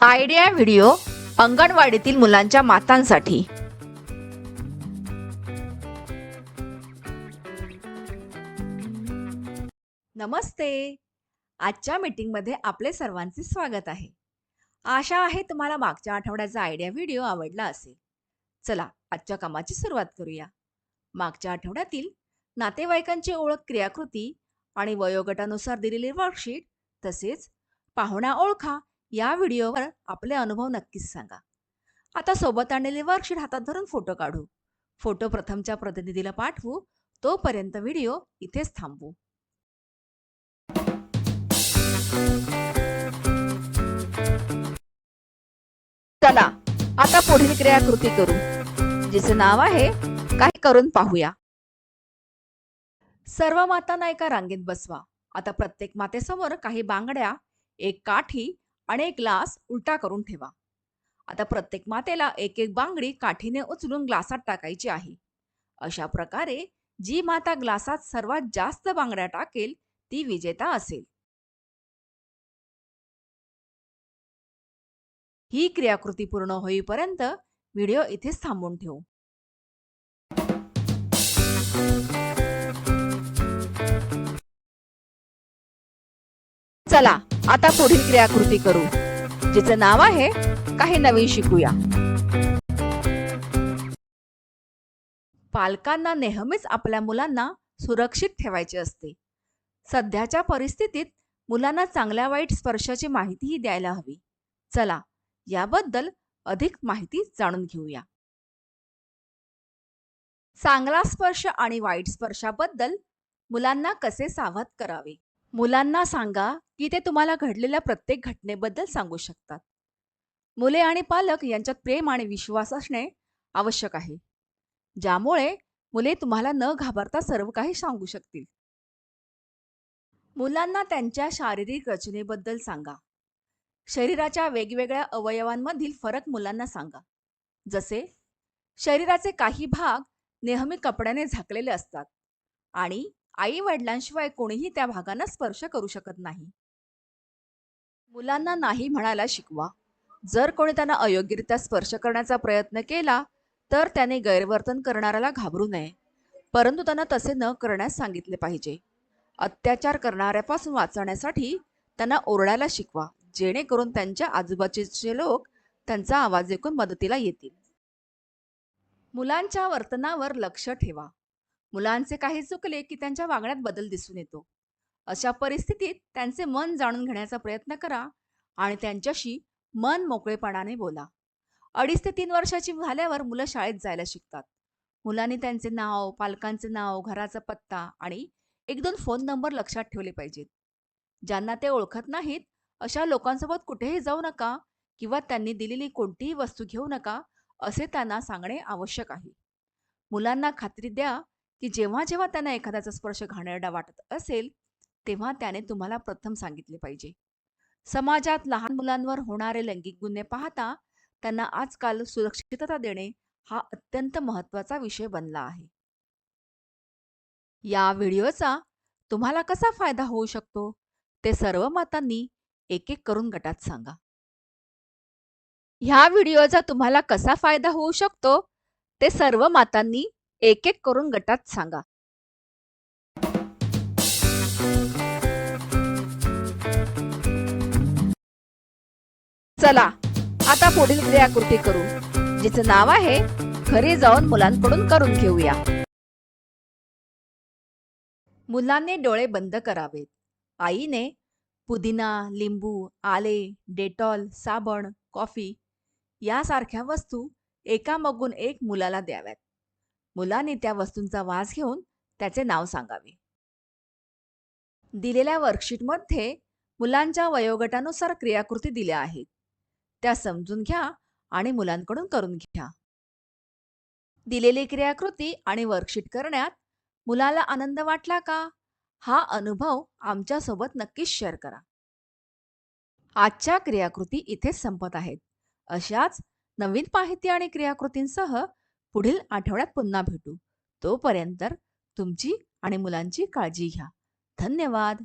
Idea video अंगणवाडीतील मुलांच्या मातांसाठी. नमस्ते. आजच्या मीटिंगमध्ये आपले सर्वांचे स्वागत आहे. आशा आहे तुम्हाला मागच्या आठवड्याचा आयडिया व्हिडिओ आवडला असेल. चला आजच्या कामाची सुरुवात करूया. मागच्या आठवड्यातील नातेवाईकांची ओळख क्रियाकृती आणि वयोगटानुसार दिलेली वर्कशीट तसेच पाहुणा ओळखा या व्हिडिओवर आपले अनुभव नक्कीच सांगा. आता सोबत आणलेली वर्कशीट हातात धरून फोटो काढू. फोटो प्रथमच्या प्रतिनिधीला पाठवू. तोपर्यंत व्हिडिओ इथेच थांबवू. चला आता पुढील क्रियाकृती करू जिचे नाव आहे काही करून पाहूया? सर्व मातांना एका रांगेत बसवा. आता प्रत्येक मातेसमोर काही बांगड्या एक काठी आणि एक ग्लास उलटा करून ठेवा. आता प्रत्येक मातेला एक एक बांगडी काठीने उचलून ग्लासात टाकायची आहे. अशा प्रकारे जी माता ग्लासात सर्वात जास्त बांगड्या टाकेल ती विजेता असेल. ही क्रियाकृती पूर्ण होईपर्यंत व्हिडिओ इथेच थांबून ठेवू. चला आता पुढील क्रियाकृती करू. जिचं नाव आहे काही नवीन शिकूया. पालकांना नेहमीच आपल्या मुलांना सुरक्षित ठेवायचे असते. सध्याच्या परिस्थितीत मुलांना चांगल्या वाईट स्पर्शाची माहितीही द्यायला हवी. चला याबद्दल अधिक माहिती जाणून घेऊया. चांगला स्पर्श आणि वाईट स्पर्शाबद्दल मुलांना कसे सावध करावे? मुलांना सांगा की ते तुम्हाला घडलेल्या प्रत्येक घटनेबद्दल सांगू शकतात. मुले आणि पालक यांच्यात प्रेम आणि विश्वास असणे आवश्यक आहे. ज्यामुळे मुले तुम्हाला न घाबरता सर्व काही सांगू शकतील. मुलांना त्यांच्या शारीरिक रचनेबद्दल सांगा. शरीराच्या वेगवेगळ्या अवयवांमधील फरक मुलांना सांगा. जसे शरीराचे काही भाग नेहमी कपड्याने झाकलेले असतात आणि आई वडिलांशिवाय कोणीही त्या भागांना स्पर्श करू शकत नाही. मुलांना नाही म्हणायला शिकवा. जर कोणी त्यांना अयोग्यरित्या स्पर्श करण्याचा प्रयत्न केला तर त्याने गैरवर्तन करणाऱ्याला घाबरू नये. परंतु त्यांना तसे न करण्यास सांगितले पाहिजे. अत्याचार करणाऱ्यापासून वाचवण्यासाठी त्यांना ओरडायला शिकवा जेणेकरून त्यांच्या आजूबाजूचे लोक त्यांचा आवाज ऐकून मदतीला येतील. मुलांच्या वर्तनावर लक्ष ठेवा. मुलांचे काही चुकले की त्यांच्या वागण्यात बदल दिसून येतो. अशा परिस्थितीत त्यांचे मन जाणून घेण्याचा प्रयत्न करा आणि त्यांच्याशी मन मोकळेपणाने बोला. अडीच ते तीन वर्षाची झाल्यावर मुलं शाळेत जायला शिकतात. मुलांनी त्यांचे नाव पालकांचे नाव घराचा पत्ता आणि एक दोन फोन नंबर लक्षात ठेवले पाहिजेत. ज्यांना ते ओळखत नाहीत अशा लोकांसोबत कुठेही जाऊ नका किंवा त्यांनी दिलेली कोणतीही वस्तू घेऊ नका असे त्यांना सांगणे आवश्यक आहे. मुलांना खात्री द्या की जेव्हा जेव्हा त्यांना एखाद्याचा स्पर्श घाणेरडा वाटत असेल तेव्हा त्याने तुम्हाला प्रथम सांगितले पाहिजे. समाजात लहान मुलांवर होणारे लैंगिक गुन्हे पाहता त्यांना आजकाल सुरक्षितता देणे हा अत्यंत महत्त्वाचा विषय बनला आहे. या व्हिडिओचा तुम्हाला कसा फायदा होऊ शकतो ते सर्व मातांनी एक एक करून गटात सांगा. ह्या व्हिडिओचा तुम्हाला कसा फायदा होऊ शकतो ते सर्व मातांनी एक एक करून गटात सांगा. चला आता पुढील क्रियाकृती करू जिचं नाव आहे घरी जाऊन मुलांकडून करून घेऊया. मुलांनी डोळे बंद करावेत. आईने पुदिना लिंबू आले डेटॉल साबण कॉफी यासारख्या वस्तू एकामागून एक मुलाला द्याव्यात. मुलांनी त्या वस्तूंचा वास घेऊन त्याचे नाव सांगावे. दिलेल्या वर्कशीटमध्ये मुलांच्या वयोगटानुसार क्रियाकृती दिल्या आहेत. त्या समजून घ्या आणि मुलांकडून करून घ्या. दिलेली क्रियाकृती आणि वर्कशीट करण्यात मुलाला आनंद वाटला का? हा अनुभव आमच्यासोबत नक्कीच शेअर करा. आजच्या क्रियाकृती इथेच संपत आहेत. अशाच नवीन माहिती आणि क्रियाकृतींसह पुढील आठवड्यात पुन्हा भेटू. तोपर्यंत तुमची आणि मुलांची काळजी घ्या. धन्यवाद.